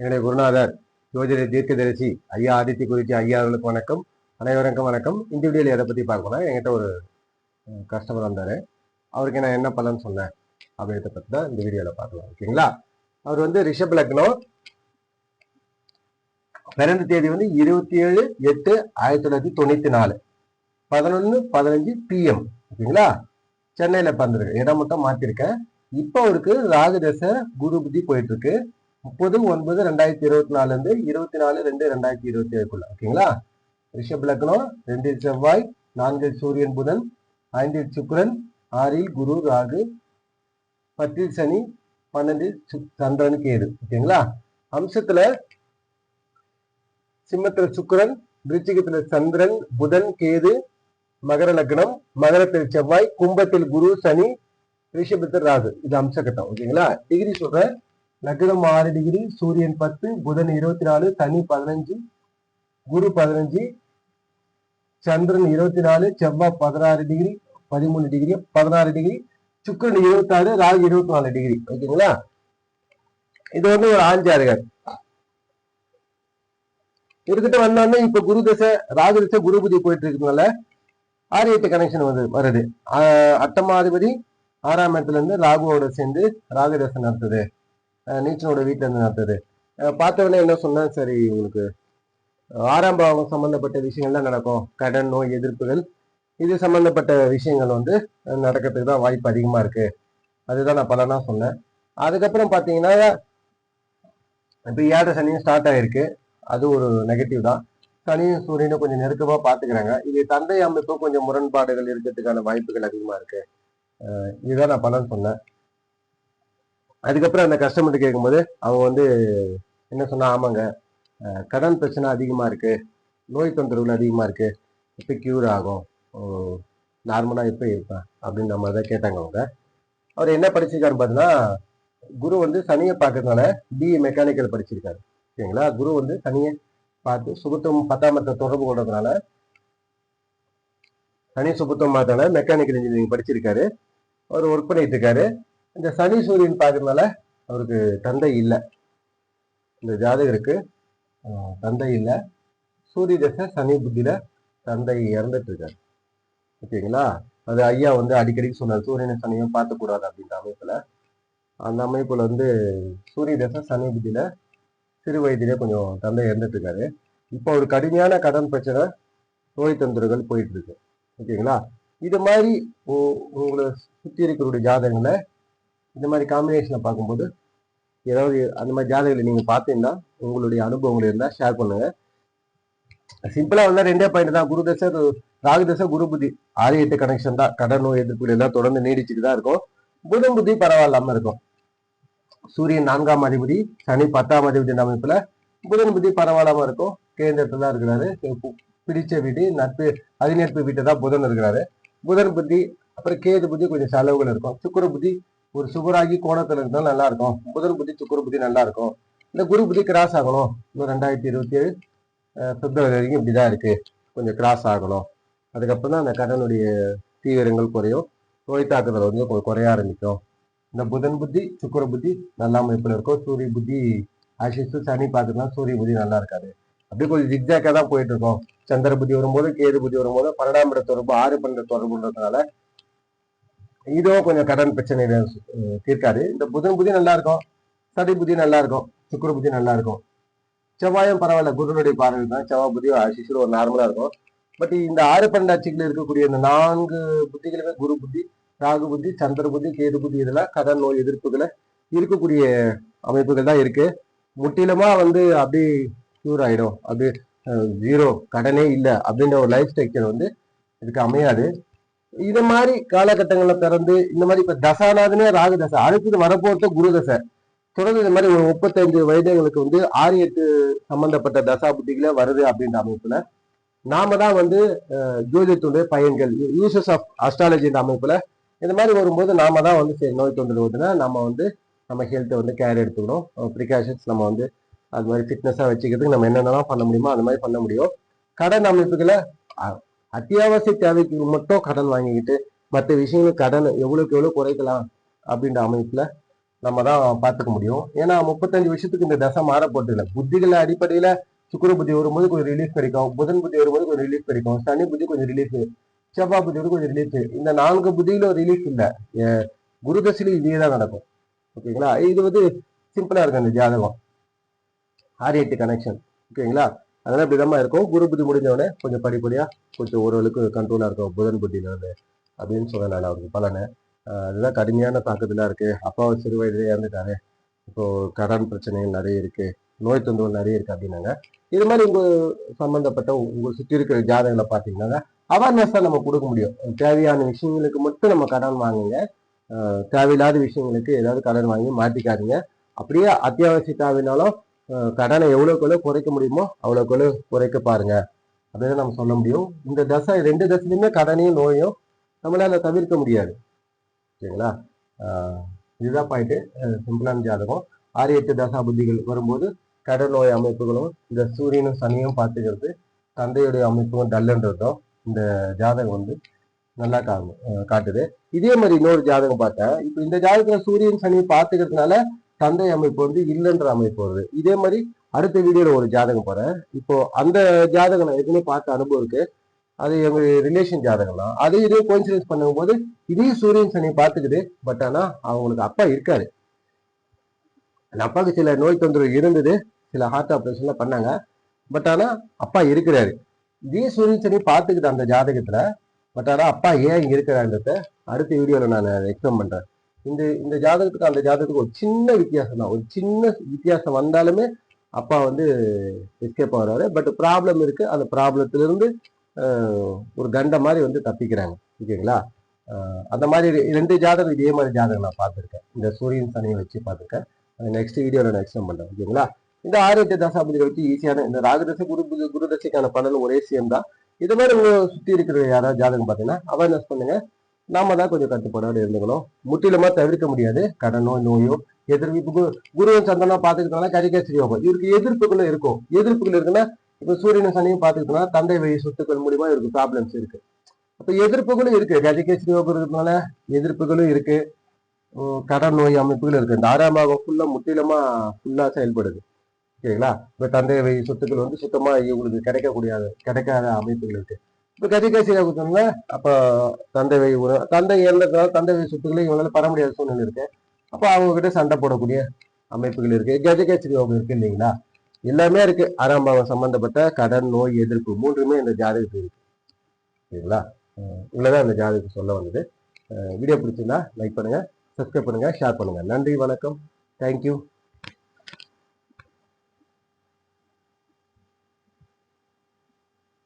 என்னுடைய குருநாதர் ஜோதிட தீர்க்கதரிசி ஐயா ஆதித்ய குறிச்சி ஐயா அவர்களுக்கு வணக்கம். அனைவருக்கும் வணக்கம். இந்த வீடியோவில் எதை பற்றி பார்க்கணும் என்கிட்ட ஒரு கஸ்டமர் வந்தார். அவருக்கு நான் என்ன பலன் சொன்னேன் அப்படின்றத பற்றி தான் இந்த வீடியோவில் பார்க்கலாம். ஓகேங்களா? அவர் வந்து ரிஷப் லக்னம் பிறந்த தேதி வந்து இருபத்தி ஏழு எட்டு ஆயிரத்தி தொள்ளாயிரத்தி தொண்ணூற்றி நாலு. பதினொன்று பதினஞ்சு பிஎம் ஓகேங்களா? சென்னையில் பிறந்திருக்கு. இடம் மட்டும் மாற்றிருக்கேன் இப்போ அவருக்கு ராகதச குரு புத்தி போயிட்டு இருக்கு. முப்பது ஒன்பது ரெண்டாயிரத்தி இருபத்தி நாலுல இருந்து இருபத்தி நாலு ரெண்டு ரெண்டாயிரத்தி இருபத்தி ஏழுக்குள்ள. ஓகேங்களா? ரிஷப் லக்னம் ரெண்டில் செவ்வாய் நான்கில் சூரியன் புதன் ஐந்தில் சுக்ரன் ஆறில் குரு ராகு பத்தில் சனி பன்னெண்டில் சந்திரன் கேது. ஓகேங்களா? அம்சத்துல சிம்மத்துல சுக்கரன் விருச்சிகத்துல சந்திரன் புதன் கேது மகர லக்னம் மகரத்தில் செவ்வாய் கும்பத்தில் குரு சனி ரிஷபத்தில் ராகு. இது அம்சகட்டம் ஓகேங்களா? டிகிரி சொல்றேன். லக்னம் ஆறு டிகிரி சூரியன் பத்து புதன் இருபத்தி நாலு சனி பதினஞ்சு குரு பதினஞ்சு சந்திரன் இருபத்தி நாலு செவ்வாய் பதினாறு டிகிரி பதிமூணு டிகிரி பதினாறு டிகிரி சுக்கிரன் இருபத்தாறு ராகு இருபத்தி நாலு டிகிரி ஓகேங்களா? இது வந்து ஒரு ஆஞ்சாறுகள் இவர்கிட்ட வந்தோடனே இப்ப குரு தசை ராகு தசை குருபதி போயிட்டு இருக்கிறதுனால ஆறு எட்டு கனெக்ஷன் வந்து வருது. அட்டமாதிபதி ஆறாம் இடத்துல இருந்து ராகுவோட சேர்ந்து ராகு தசை நடத்துது. நீச்சனோட வீட்டில் இருந்து நடந்தது. பார்த்தவொடனே என்ன சொன்னா சரி உங்களுக்கு ஆறாம் பாவம் சம்மந்தப்பட்ட விஷயங்கள்லாம் நடக்கும். கடன் நோய் எதிர்ப்புகள். இது சம்மந்தப்பட்ட விஷயங்கள் வந்து நடக்கிறதுக்கு தான் வாய்ப்பு அதிகமாக இருக்குது அதுதான் நான் பலனாக சொன்னேன். அதுக்கப்புறம் பார்த்தீங்கன்னா இப்போ ஏழரை சனியும் ஸ்டார்ட் ஆகிருக்கு அது ஒரு நெகட்டிவ் தான். சனியும் சூரியனும் கொஞ்சம் நெருக்கமாக பார்த்துக்கிறாங்க. இது தந்தை அமைப்பும் கொஞ்சம் முரண்பாடுகள் இருக்கிறதுக்கான வாய்ப்புகள் அதிகமாக இருக்கு. இதுதான் நான் பலன் சொன்னேன். அதுக்கப்புறம் அந்த கஸ்டமர்கிட்ட கேட்கும்போது அவங்க வந்து என்ன சொன்னா ஆமாங்க கடன் பிரச்சனை அதிகமாக இருக்கு நோய் தொந்தரவுகள் அதிகமாக இருக்கு இப்போ க்யூர் ஆகும் நார்மலாக எப்போ இருப்பேன் அப்படின்ற மாதிரி தான் கேட்டாங்க அவங்க. அவர் என்ன படிச்சிருக்காருன்னு பார்த்தீங்கன்னா குரு வந்து சனியை பார்க்கறதுனால பிஇ மெக்கானிக்கல் படிச்சிருக்காரு. ஓகேங்களா குரு வந்து சனியை பார்த்து சுபத்துவம் பத்தாம் இடத்தை தொடர்பு கொண்டதுனால சனி சுபத்துவம் பார்த்தனால மெக்கானிக்கல் இன்ஜினியரிங் படிச்சிருக்காரு. அவர் ஒர்க் பண்ணிட்டு இருக்காரு. இந்த சனி சூரியன் பார்க்கறதுனால அவருக்கு தந்தை இல்லை. இந்த ஜாதகருக்கு தந்தை இல்லை. சூரிய தசை சனி புத்தியில தந்தை இறந்துட்டு இருக்காரு. ஓகேங்களா? அது ஐயா வந்து அடிக்கடி சொன்னார் சூரியனை சனியும் பார்த்துக்கூடாது அப்படின்ற அமைப்புல. அந்த அமைப்புல வந்து சூரிய தசை சனி புத்தியில சிறு வயதிலே கொஞ்சம் தந்தை இறந்துட்டு இருக்காரு. இப்போ ஒரு கடுமையான கடன் பிரச்சனை நோய் தொந்தரவுகள் போயிட்டு இருக்கு. ஓகேங்களா? இது மாதிரி உ- உங்களை சுற்றி இருக்கிறவருடைய ஜாதகங்களை இந்த மாதிரி காம்பினேஷனை பார்க்கும்போது ஏதாவது அந்த மாதிரி ஜாதகங்களை நீங்கள் பார்த்தீங்கன்னா உங்களுடைய அனுபவங்கள் இருந்தால் ஷேர் பண்ணுங்க. சிம்பிளாக வந்தால் ரெண்டே பாயிண்ட் தான். குரு தசை ராகு தசை குரு புத்தி. ஆறு எட்டு கனெக்ஷன் தான். கடன் நோய் எதிர்ப்புகள் எல்லாம் தொடர்ந்து நீடிச்சுட்டு தான் இருக்கும். புதன் புத்தி பரவாயில்லாமல் இருக்கும். சூரியன் நான்காம் அதிபதி சனி பத்தாம் அதிபதி அமைப்பில் புதன் புத்தி பரவாயில்லாமல் இருக்கும். கேந்திரத்தில் தான் இருக்கிறாரு. பிடிச்ச வீடு நட்பு அதிநட்பு வீட்டை தான் புதன் இருக்கிறாரு. புதன் புத்தி அப்புறம் கேது புத்தி கொஞ்சம் செலவுகள் இருக்கும். சுக்கிர புத்தி ஒரு சுகராகி கோணத்துல இருந்தால் நல்லா இருக்கும் புதன் புத்தி சுக்கிர புத்தி நல்லா இருக்கும் இந்த குரு புத்தி கிராஸ் ஆகணும். இன்னும் ரெண்டாயிரத்தி இருபத்தி ஏழு பிப்ரவரி வரைக்கும் இப்படிதான் இருக்கு. கொஞ்சம் கிராஸ் ஆகணும். அதுக்கப்புறம் தான் அந்த கடனுடைய தீவிரங்கள் குறையும். நோய் தாக்குதல் வந்து கொஞ்சம் குறைய ஆரம்பிக்கும். இந்த புதன் புத்தி சுக்கர புத்தி நல்ல அமைப்பில் இருக்கும். சூரிய புத்தி ஆசிஷு சனி பார்த்துக்கலாம். சூரிய புத்தி நல்லா இருக்காது. அப்படியே கொஞ்சம் ஜிக்ஜாக்காக தான் போயிட்டு இருக்கோம். சந்திர புத்தி வரும்போது கேது புத்தி வரும்போது பன்னெண்டாம் இட தொடர்பு ஆறு பன்னெண்டு தொடர்புன்றதுனால இதுவும் கொஞ்சம் கடன் பிரச்சனை தீர்க்காது. இந்த புதன் புத்தி நல்லா இருக்கும். சதி புத்தி நல்லா இருக்கும். சுக்கர புத்தி நல்லா இருக்கும். செவ்வாயும் பரவாயில்ல. குருனுடைய பார்வை தான் செவ்வாய் புத்தி சிசுரு ஒரு நார்மலா இருக்கும். பட் இந்த ஆறு பன்னெண்டாட்சிகள் இருக்கக்கூடிய இந்த நான்கு புத்திகளுமே குரு புத்தி ராகு புத்தி சந்திர புத்தி கேது புத்தி இதெல்லாம் கடன் நோய் எதிர்ப்புகளை இருக்கக்கூடிய அமைப்புகள் தான் இருக்கு. முற்றிலுமா வந்து அப்படி கியூர் ஆயிடும். அப்படி ஜீரோ கடனே இல்லை அப்படின்ற ஒரு லைஃப் ஸ்ட்ரக்சர் வந்து இதுக்கு அமையாது. இது மாதிரி காலகட்டங்களில் பிறந்து இந்த மாதிரி இப்ப தசாநாதனே ராகு தசை அடுத்தது வரப்போறது குரு தசை தொடர்ந்து இந்த மாதிரி ஒரு முப்பத்தைந்து வயதுகளுக்கு வந்து ஆறு எட்டு சம்பந்தப்பட்ட தசா புத்திகளே வருது அப்படின்ற அமைப்புல. நாம தான் வந்து அஹ், ஜோதிடத்துடைய பயன்கள் யூசஸ் ஆஃப் அஸ்ட்ராலஜின்ற அமைப்புல இந்த மாதிரி வரும்போது நாம தான் வந்து சரி நோய் தொந்தரவு வருதுன்னா நம்ம வந்து நம்ம ஹெல்த்தை வந்து கேர் எடுத்துக்கணும். ப்ரிகாஷன்ஸ் நம்ம வந்து அது மாதிரி ஃபிட்னஸாக வச்சுக்கிறதுக்கு நம்ம என்னென்னலாம் பண்ண முடியுமோ அந்த மாதிரி பண்ண முடியும். கடன் அமைப்புகளை அத்தியாவசிய தேவைக்கு மட்டும் கடன் வாங்கிக்கிட்டு மற்ற விஷயங்கள் கடன் எவ்வளோக்கு எவ்வளோ குறைக்கலாம் அப்படின்ற அமைப்பில் நம்ம தான் பார்த்துக்க முடியும். ஏன்னா முப்பத்தஞ்சு வருஷத்துக்கு இந்த தசை மாறப்போட்டு இல்லை புத்திகள் அடிப்படையில் சுக்கர புத்தி வரும்போது கொஞ்சம் ரிலீஃப் கிடைக்கும். புதன் புத்தி வரும்போது கொஞ்சம் ரிலீஃப் கிடைக்கும். சனி புத்தி கொஞ்சம் ரிலீஃப் செவ்வாய் புத்தி வந்து கொஞ்சம் ரிலீஃப் இந்த நான்கு புத்தியிலும் ரிலீஃப் இல்லை. எ- குரு தசையிலும் இதே தான் நடக்கும். ஓகேங்களா? இது வந்து சிம்பிளாக இருக்கும் அந்த ஜாதகம். ஆறு எட்டு கனெக்ஷன் ஓகேங்களா? அதெல்லாம் இப்படிதான் இருக்கும். குரு புத்தி முடிஞ்சவொடனே கொஞ்சம் படிப்படியா கொஞ்சம் ஓரளவுக்கு கண்ட்ரோலா இருக்கும். புதன் புத்தியிலிருந்து அப்படின்னு சொன்னேன் நான் அவருக்கு பலனை. அதுதான் கடுமையான தாக்கத்துல இருக்கு. அப்பாவை சிறு வயதிலே இறந்துட்டாரு. இப்போ கடன் பிரச்சனைகள் நிறைய இருக்கு. நோய் தொந்தரவு நிறைய இருக்கு அப்படின்னாங்க. இது மாதிரி உங்க சம்பந்தப்பட்ட உங்க சுற்றி இருக்கிற ஜாதகங்களை பார்த்தீங்கன்னா அவேர்னஸ் தான் நம்ம கொடுக்க முடியும். தேவையான விஷயங்களுக்கு மட்டும் நம்ம கடன் வாங்குங்க. தேவையில்லாத விஷயங்களுக்கு ஏதாவது கடன் வாங்கி மாட்டிக்காதீங்க. அப்படியே அத்தியாவசிய தேவைனாலும் கடனை எவ்வளோக்குள்ள குறைக்க முடியுமோ அவ்வளோக்குள்ள குறைக்க பாருங்க. அப்படின்னு நம்ம சொல்ல முடியும். இந்த தசை ரெண்டு தசையிலுமே கடனையும் நோயும் நம்மளால தவிர்க்க முடியாது. ஓகேங்களா இதுதான் பாயிண்ட்டு சிம்பிளான ஜாதகம். ஆறு எட்டு தசா புத்திகள் வரும்போது கடல் நோய் அமைப்புகளும் இந்த சூரியனும் சனியும் பார்த்துக்கிறது. தந்தையுடைய அமைப்பும் டல்லுன்றதும் இந்த ஜாதகம் வந்து நல்லா காணும் காட்டுது. இதே மாதிரி இன்னொரு ஜாதகம் பார்த்தேன். இப்போ இந்த ஜாதகத்தில் சூரியன் சனி பார்த்துக்கிறதுனால தந்தை அமைப்பு வந்து இல்லைன்ற அமைப்பு வருது. இதே மாதிரி அடுத்த வீடியோல ஒரு ஜாதகம் போறேன். இப்போ அந்த ஜாதகம் நான் எதுவுமே பார்த்த அனுபவம் இருக்கு. அது எங்க ரிலேஷன் ஜாதகம் தான். அது இதே கோயின்சிடன்ஸ் பண்ணும்போது இதே சூரியன் சனி பார்த்துக்குது. பட் ஆனா அவங்களுக்கு அப்பா இருக்காரு. அந்த அப்பாவுக்கு சில நோய் தொந்தரவு இருந்தது. சில ஹார்ட் ஆப்ரேஷன்லாம் பண்ணாங்க. பட் ஆனா அப்பா இருக்கிறாரு. இதே சூரியன் சனி பார்த்துக்குது அந்த ஜாதகத்துல. பட் ஆனா அப்பா ஏன் இருக்கிறான்றத அடுத்த வீடியோல நான் எக்ஸ்பிளைன் பண்றேன். இந்த இந்த ஜாதகத்துக்கு அந்த ஜாதகத்துக்கு ஒரு சின்ன வித்தியாசம் தான் ஒரு சின்ன வித்தியாசம் வந்தாலுமே அப்பா வந்து எஸ்கேப் ஆகிறாரு. பட் ப்ராப்ளம் இருக்குது அந்த ப்ராப்ளத்துல இருந்து ஒரு கண்ட மாதிரி வந்து தப்பிக்கிறாங்க. ஓகேங்களா? அந்த மாதிரி ரெண்டு ஜாதகம் இதே மாதிரி ஜாதகம் நான் பார்த்துருக்கேன். இந்த சூரியன் சனியை வச்சு பார்த்துருக்கேன். அது நெக்ஸ்ட் வீடியோவில் நான் எக்ஸ்பிளைன் பண்ணுறேன் ஓகேங்களா? இந்த ஆரோக்கிய எட்டு தசாபதிகளை வச்சு ஈஸியான இந்த ராகதசை குரு குருதசைக்கான குரு பலன் ஒரே சேம் தான். இது மாதிரி உங்களை சுற்றி இருக்கிற யாராவது ஜாதகம் பார்த்தீங்கன்னா அவேர்னஸ் பண்ணுங்கள் நாம தான் கொஞ்சம் கட்டுப்பாடோடு இருந்துக்கணும். முற்றிலுமா தவிர்க்க முடியாது. கடனோ நோயோ எதிர்ப்பு இப்போ குருவன் சந்தனா பார்த்துக்கிட்டோம்னா கரிகேசரி யோகம் இவருக்கு எதிர்ப்புகள் இருக்கும். எதிர்ப்புகள் இருக்குன்னா இப்போ சூரியன் சனியும் பார்த்துக்கிட்டோம்னா தந்தை வழி சொத்துக்கள் மூலியமா இருக்கு ப்ராப்ளம்ஸ் இருக்கு. அப்போ எதிர்ப்புகளும் இருக்கு. கஜகேசரி யோகம் இருக்கிறதுனால எதிர்ப்புகளும் இருக்கு. கடன் நோய் அமைப்புகள் இருக்கு. இந்த ஆறாம் பாகம் ஃபுல்லா முற்றிலுமா ஃபுல்லா செயல்படுது. ஓகேங்களா இப்போ தந்தை வழி சொத்துக்கள் வந்து சுத்தமா இவங்களுக்கு கிடைக்கக்கூடிய கிடைக்காத அமைப்புகள் இருக்கு. இப்போ கஜகேசரி கொடுத்தோம்னா அப்போ தந்தை வழி உணவு தந்தை இறந்ததுனால தந்தை வழி சொத்துக்களை இவங்களால பெற முடியாத சூழ்நிலை இருக்கு. அப்போ அவங்க கிட்ட சண்டை போடக்கூடிய அமைப்புகள் இருக்கு. கஜகேசரி யோகம் இருக்கு இல்லைங்களா? எல்லாமே இருக்கு. ஆறாம் பாவம் சம்பந்தப்பட்ட கடன் நோய் எதிர்ப்பு மூன்றுமே இந்த ஜாதகத்துக்கு இருக்கு. சரிங்களா? அஹ் இவ்வளவுதான் இந்த ஜாதகத்தை சொல்ல வந்தது. வீடியோ பிடிச்சிருந்தா லைக் பண்ணுங்க சப்ஸ்கிரைப் பண்ணுங்க ஷேர் பண்ணுங்க. நன்றி வணக்கம். தேங்க்யூ